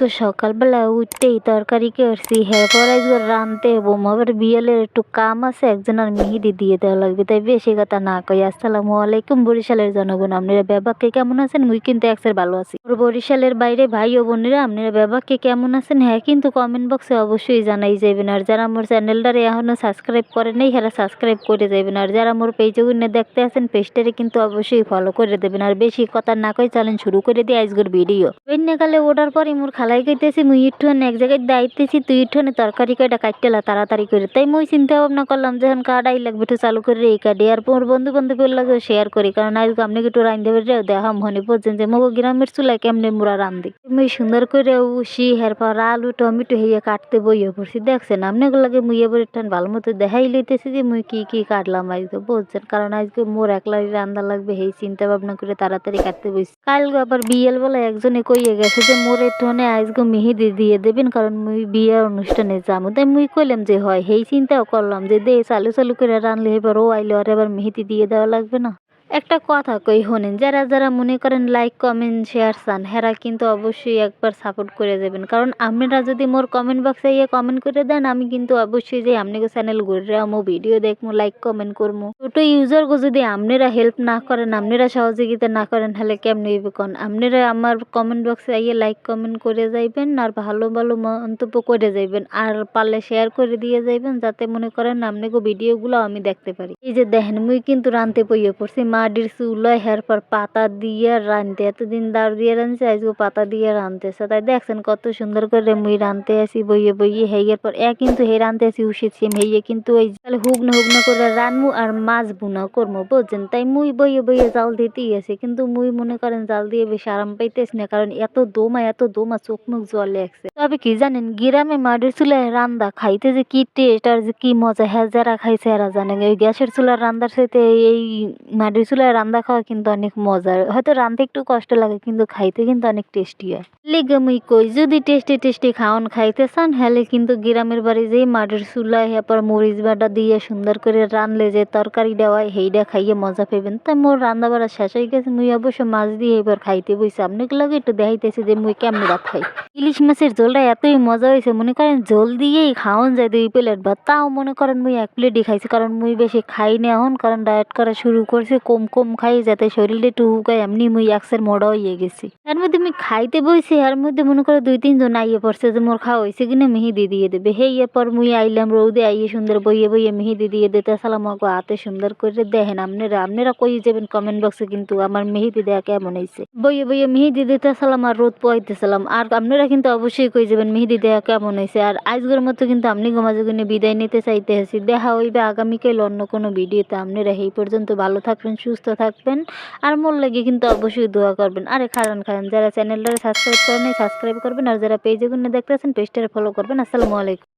আজকে সকালবেলা উঠতেই তরকারি করছি? এরপর আজকে রানতে হব। আমার বিয়েলের একটু কাম আছে, একজনের মেহেদি দিয়ে দেওয়া লাগবে, তাই বেশি কথা না কই। আসসালামু আলাইকুম বরিশালের জনগণ, আপনারা ব্যাপারকে কেমন আছেন? মুই কিন্তু একসের ভালো আছি। বরিশালের বাইরে ভাই ও বোনেরা, আপনারা ব্যাপারকে কেমন আছেন? হ্যাঁ কিন্তু কমেন্ট বক্সে অবশ্যই জানাই যাবেন আর যারা আমার চ্যানেলটারে এখনও সাবস্ক্রাইব করে নেই হ্যাঁ সাবস্ক্রাইব করে যাবেন আর যারা আমার পেজে গুনে দেখতে আছেন পেজটারে কিন্তু অবশ্যই ফলো করে দেবেন। আর বেশি কথা না কই, চলেন শুরু করে দিই আজকের ভিডিও কালে ওঠার পরে মোর খালাই কইতেছি, মুই ইটুন এক জায়গায় দাইতেছি, তুই ইটুনে তরকারি কয়টা কাটতেলা তাড়াতাড়ি করে তাই মুই চিন্তা ভাবনা করলাম যখন কার্ডাই লাগবে একটু চালু করে এই কার্ডে আর মোর বন্ধু বান্ধবের লাগে শেয়ার করি, কারণ আজ আপনি একটু রান্ধতে পারে দেখাম, মনে পড়ছেন যে মগো গ্রামের চুলায় কেমনে মুরা রান্ধি মুই সুন্দর করে উসি, এরপর আলু, টমেটো হইয়া কাটতে বইয়ে পড়ছি, দেখছেন? আপনি লাগে মুই এবার টান ভালো মতো দেখাই লইতেছি যে মুই কি কি কাটলাম আজকে বলছেন কারণ আজকে মোর একলাই রান্না লাগবে এই চিন্তা ভাবনা করে তাড়াতাড়ি কাটতে বসছি কাল আবার বিয়েল বলে একজনে কইয়ে গেছে যে মোর টোনে আজকে মেহেদি দিয়ে দেবেন, কারণ মুই বিয়ের অনুষ্ঠানে যাব। তাই মুই কইলাম যে হয় সেই চিন্তাও করলাম যে দে চালু চালু করে রানলে এবার ও আইলো, আর এবার মেহেদি দিয়ে দেওয়া লাগবে না। একটা কথা কই শোনেন, যারা যারা মনে করেন লাইক কমেন্ট শেয়ার চান, হেরা কিন্তু অবশ্যই একবার সাপোর্ট করে যাবেন। কারণ আপনারা যদি মোর কমেন্ট বক্সে ইয়ে কমেন্ট করে দেন, আমি কিন্তু অবশ্যই যে আপনাকে চ্যানেল ঘুরে আমো ভিডিও দেখব লাইক কমেন্ট করব ছোট ইউজারকে যদি আপনারা হেল্প না করেন, আপনারা সহযোগিতা না করেন, তাহলে কেমন কোন? আপনারা আমার কমেন্ট বক্সে ইয়ে লাইক কমেন্ট করে যাইবেন, আর ভালো ভালো মন্তব্য করে যাইবেন, আর পারলে শেয়ার করে দিয়ে যাইবেন, যাতে মনে করেন আপনাকে ভিডিওগুলো আমি দেখতে পারি। এই যে দেখেন, মুই কিন্তু রানতে পইয়ে পড়ছি মাটির চুলা হের পর পাতা দিয়ে রানতে এতদিন দাঁড় দিয়ে রানছে আজকে পাতা দিয়ে রানতেছে তাই দেখছেন কত সুন্দর করে মুই রানতে আসি বইয়ে বইয়ে হেয়ের পর এ কিন্তু হে রানতে আসি উঠেছি হেয়ে কিন্তু ওই তাহলে হুগনা হুগনা করে রানমু আর মাছ বুনা করব বুঝছেন? তাই মুই বইয়ে বইয়ে জাল দিতেই আছে, কিন্তু মুই মনে করেন জাল দিয়ে বেশি আরাম পাইতেছি না, কারণ এত দোমা এত দোমা চোখ মুখ জলে একছে তবে কি জানেন, গ্রামে মাটির চুলায় রান্দা খাইতে যে কি টেস্ট আর যে কি মজা হ্যাঁ যারা খাইছে এরা জানে ওই গ্যাসের চুলার রান্দার সাথে এই মাটির চুলায় রান্দা খাওয়া কিন্তু অনেক মজার। হয়তো রাঁধতে একটু কষ্ট লাগে কিন্তু খাইতে কিন্তু অনেক টেস্টি হয়। লিগে মুই কই যদি টেস্টি টেস্টি খাওয়ান খাইতে চান হলে কিন্তু গ্রামের বাড়ি যেই মাটির চুলায় এরপর মরিচ বাটা দিয়ে সুন্দর করে রানলে যে তরকারি দেওয়ায় সেইটা খাইয়ে মজা পাবেন। তাই মোর রান্না বাড়া শেষ হয়ে গেছে মুই অবশ্য মাছ দিয়ে এবার খাইতে বইছি। আপনাকে লাগে একটু দেখাইতেছি যে মুই কেমন ভাত খাই। ইলিশ মাছের ঝোলটা এতই মজা হয়েছে মনে করেন ঝোল দিয়েই খাওয়ান যায় দুই প্লেট ভাত। তাও মনে করেন মুই এক প্লেটই খাইছি কারণ মুই বেশি খাই না এখন কারণ ডায়েট করা শুরু করছি কম কম কম খাই, যাতে শরীরে একটু হুকায় এমনি মুই একসের মোড়া হয়ে গেছি। এর মধ্যে আমি খাইতে বইছি, এর মধ্যে মনে করে দুই তিনজন আইয়ে পড়ছে যে মোর খাওয়া হয়েছে কিনা মেহেদি দিয়ে দেবে। হে ইয়ে পর মুই আইলাম রৌদে আইয়ে সুন্দর বইয়ে বইয়ে মেহেদি দিয়ে দিতে সালাম আমাকে হাতে সুন্দর করে দেখেন, আপনারা আপনারা কই যাবেন কমেন্ট বক্সে কিন্তু আমার মেহেদি দেয়া কেমন হয়েছে বইয়ে বইয়ে মেহেদি দিতে সালাম আর রোদ পোয়াইতে সালাম। আর আপনারা কিন্তু অবশ্যই কই যাবেন, মেহেদি দেয়া কেমন হয়েছে আর আজকের মতো কিন্তু আপনি গমাজগুনে বিদায় নিতে চাইতে আছি। দেখা হইবে আগামীকাল অন্য কোনো ভিডিওতে। আপনারা এই পর্যন্ত ভালো থাকবেন সুস্থ থাকবেন। আর মোর লেগে কিন্তু অবশ্যই দোয়া করবেন। আরে খারান খারান, যারা চ্যানেলটা সাবস্ক্রাইব করেন সাবস্ক্রাইব করবেন। আর যারা পেজে গুনে দেখতেছেন পেজটারে ফলো করবেন। আসসালামু আলাইকুম।